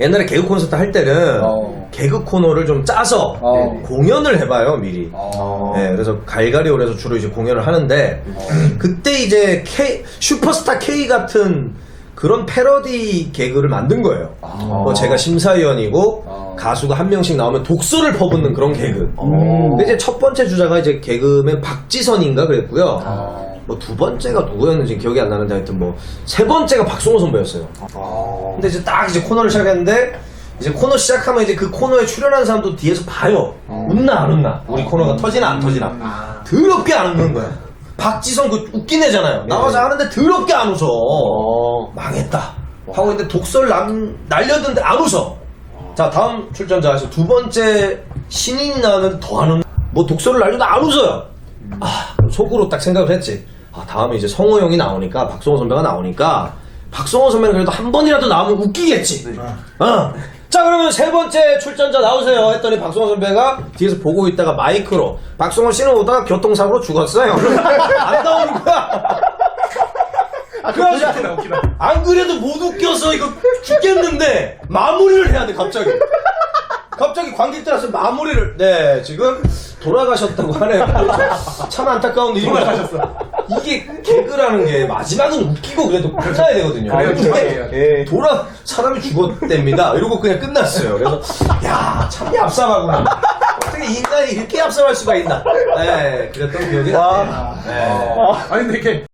옛날에 개그 콘서트 할 때는 어. 개그 코너를 좀 짜서 어. 공연을 해봐요 미리. 어. 네, 그래서 갈가리홀에서 주로 이제 공연을 하는데 그때 이제 K 슈퍼스타 K 같은 그런 패러디 개그를 만든 거예요. 뭐 제가 심사위원이고 어. 가수가 한 명씩 나오면 독소를 퍼붓는 그런 개그. 어. 근데 이제 첫 번째 주자가 이제 개그맨 박지선인가 그랬고요. 어. 뭐두 번째가 누구였는지 기억이 안 나는데 하여튼 뭐 세 번째가 박성호 선배였어요. 어. 근데 이제 딱 이제 코너를 시작했는데 이제 코너 시작하면 이제 그 코너에 출연한 사람도 뒤에서 봐요. 어. 웃나 안 웃나. 우리 코너가 터지나 안 터지나. 아. 더럽게 안 웃는 거야. 박지성 그 웃긴 애잖아요. 나와서 하는데 더럽게 안 웃어. 어. 망했다. 하고 있는데 독설 남, 날렸는데 안 웃어. 자, 다음 출전자 하시죠. 두 번째 신인 나는 더안 웃는. 뭐 독설을 날려도 안 웃어요. 아, 속으로 딱 생각을 했지. 아, 다음에 이제 성호 형이 나오니까, 박성호 선배가 나오니까, 박성호 선배는 그래도 한 번이라도 나오면 웃기겠지. 어. 자, 그러면 세 번째 출전자 나오세요. 했더니 박성호 선배가 뒤에서 보고 있다가 마이크로, 박성호 씨는 오다가 교통사고로 죽었어요. 안 나오는 거야. 그래가지고 안 그래도 못 웃겨서 이거 죽겠는데 마무리를 해야 돼 갑자기 갑자기 관객들한테 마무리를 네 지금 돌아가셨다고 하네요. 참 안타까운 일입니다. 돌아가셨어. 이게 개그라는 게 마지막은 웃기고 그래도 끝나야 되거든요. 그래요, 근데 중요해요. 예, 돌아 사람이 죽었답니다. 이러고 그냥 끝났어요. 그래서 야참 얍삽하구나. 어떻게 인간이 이렇게 얍삽할 수가 있나. 네 그랬던 기억이 나네요. 네. 아니 근데 이렇게